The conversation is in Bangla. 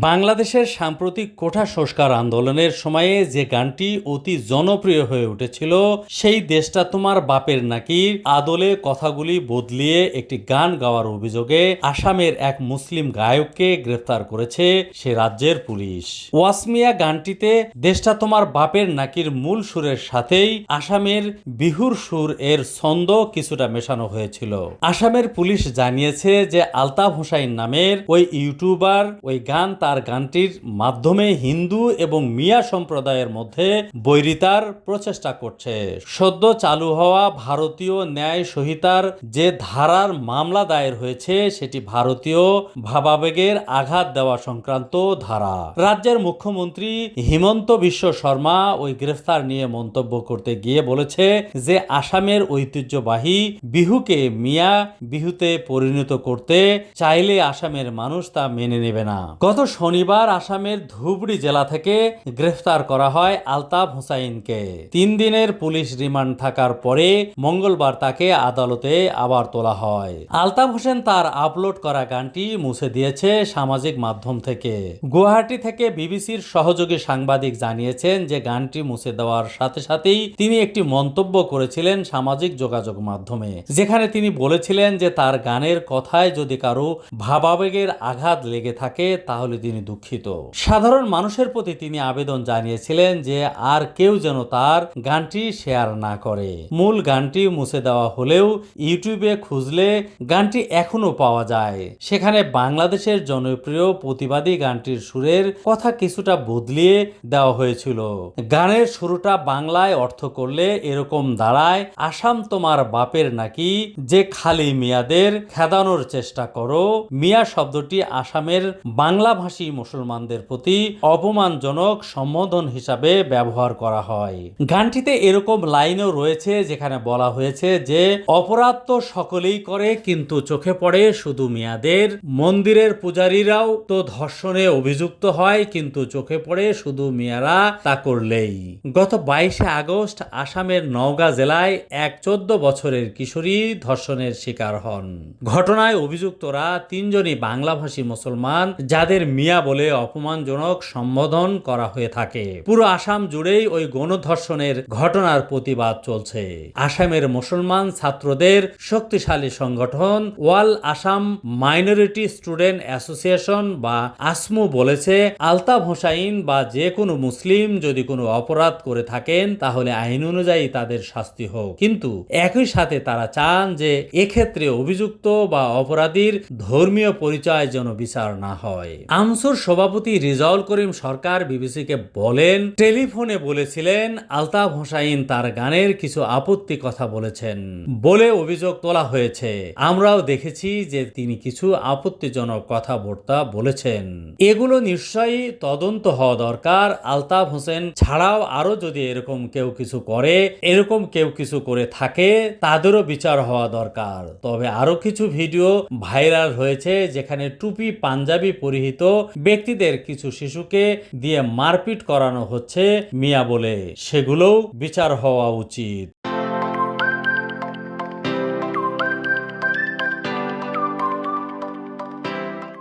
বাংলাদেশের সাম্প্রতিক কোঠা সংস্কার আন্দোলনের সময়ে যে গানটি অতি জনপ্রিয় হয়ে উঠেছিল, সেই দেশটা তোমার বাপের নাকি আদলে কথাগুলি বদলিয়ে একটি গান গাওয়ার অভিযোগে আসামের এক মুসলিম গায়ককে গ্রেফতার করেছে সে রাজ্যের পুলিশ। ওয়াসমিয়া গানটিতে, দেশটা তোমার বাপের নাকির মূল সুরের সাথেই আসামের বিহুর সুর এর ছন্দ কিছুটা মেশানো হয়েছিল। আসামের পুলিশ জানিয়েছে যে আলতাফ হোসাইন নামের ওই ইউটিউবার ওই গান তার গানটির মাধ্যমে হিন্দু এবং মিয়া সম্প্রদায়ের মধ্যে বৈরিতার প্রচেষ্টা করছে। সদ্য চালু হওয়া ভারতীয় ন্যায় সহিতার যে ধারার মামলা দায়ের হয়েছে, সেটি ভারতীয় ভাবাবেগের আঘাত দেওয়া সংক্রান্ত ধারা। রাজ্যের মুখ্যমন্ত্রী হিমন্ত বিশ্ব শর্মা ওই গ্রেফতার নিয়ে মন্তব্য করতে গিয়ে বলেছে যে, আসামের ঐতিহ্যবাহী বিহুকে মিয়া বিহুতে পরিণত করতে চাইলে আসামের মানুষ তা মেনে নেবে না। গত শনিবার আসামের ধুবড়ি জেলা থেকে গ্রেফতার করা হয় আলতাফ হুসাইনকে। তিন দিনের পুলিশ রিমান্ড থাকার পরে মঙ্গলবার তাকে আদালতে আবার তোলা হয়। আলতাফ হোসেন তার আপলোড করা গানটি মুছে দিয়েছে সামাজিক মাধ্যম থেকে। গুয়াহাটি থেকে বিবিসির সহযোগী সাংবাদিক জানিয়েছেন যে গানটি মুছে দেওয়ার সাথে সাথেই তিনি একটি মন্তব্য করেছিলেন সামাজিক যোগাযোগ মাধ্যমে। যেখানে তিনি বলেছিলেন যে তার গানের কথায় যদি কারও ভাবাবেগের আঘাত লেগে থাকে তাহলে তিনি দুঃখিত। সাধারণ মানুষের প্রতি তিনি আবেদন জানিয়েছিলেন যে আর কেউ যেন তার গানটি শেয়ার না করে। মূল গানটি মুছে দেওয়া হলেও ইউটিউবে খুঁজলে গানটি এখনও পাওয়া যায়। সেখানে বাংলাদেশের জনপ্রিয় প্রতিবাদী গানটির সুরের কথা কিছুটা বদলিয়ে দেওয়া হয়েছিল। গানের শুরুটা বাংলায় অর্থ করলে এরকম দাঁড়ায়, আসাম তোমার বাপের নাকি? যে খালি মিয়াদের খেদানোর চেষ্টা করো। মিয়া শব্দটি আসামের বাংলাভাষী মুসলমানদের প্রতি অপমানজনক সম্বোধন হিসাবে ব্যবহার করা হয়। গানটিতে এরকম লাইনও রয়েছে যেখানে বলা হয়েছে যে, অপরাধ তো সকলেই করে, কিন্তু চোখে পড়ে শুধু মিয়াদের। মন্দিরের পূজারীরাও তো ধর্ষণে অভিযুক্ত হয়, কিন্তু চোখে পড়ে শুধু মিয়ারা তা করলেই। গত বাইশে আগস্ট আসামের নওগাঁ জেলায় এক চোদ্দ বছরের কিশোরী ধর্ষণের শিকার হন। ঘটনায় অভিযুক্তরা তিনজনই বাংলাভাষী মুসলমান, যাদের মিয়া বলে অপমানজনক সম্বোধন করা হয়ে থাকে। পুরো আসাম জুড়েই ওই গণধর্ষণের ঘটনার প্রতিবাদ চলছে। আসামের মুসলমান ছাত্রদের শক্তিশালী সংগঠন all Assam minority student association বা আসমু বলেছে, আলতাফ হোসাইন বা যে কোনো মুসলিম যদি কোনো অপরাধ করে থাকেন, তাহলে আইন অনুযায়ী তাদের শাস্তি হোক। কিন্তু একই সাথে তারা চান যে এক্ষেত্রে অভিযুক্ত বা অপরাধীর ধর্মীয় পরিচয় যেন বিচার না হয়। আমসুর সভাপতি রিজাউল করিম সরকার বিবিসিকে বলেন, টেলিফোনে বলেছিলেন, আলতাফ হোসাইন তার গানের কিছু আপত্তি কথা বলেছেন বলে অভিযোগ তোলা হয়েছে। আমরাও দেখেছি যে তিনি কিছু আপত্তিজনক কথাবার্তা বলেছেন। এগুলো নিশ্চয়ই তদন্ত হওয়া দরকার। আলতাফ হোসেন ছাড়াও আরও যদি এরকম কেউ কিছু করে, এরকম কেউ কিছু করে থাকে, তাদেরও বিচার হওয়া দরকার। তবে আরও কিছু ভিডিও ভাইরাল হয়েছে যেখানে টুপি পাঞ্জাবি পরিহিত ব্যক্তিদের কিছু শিশুকে দিয়ে মারপিট করানো হচ্ছে মিয়া বলে। সেগুলোও বিচার হওয়া উচিত।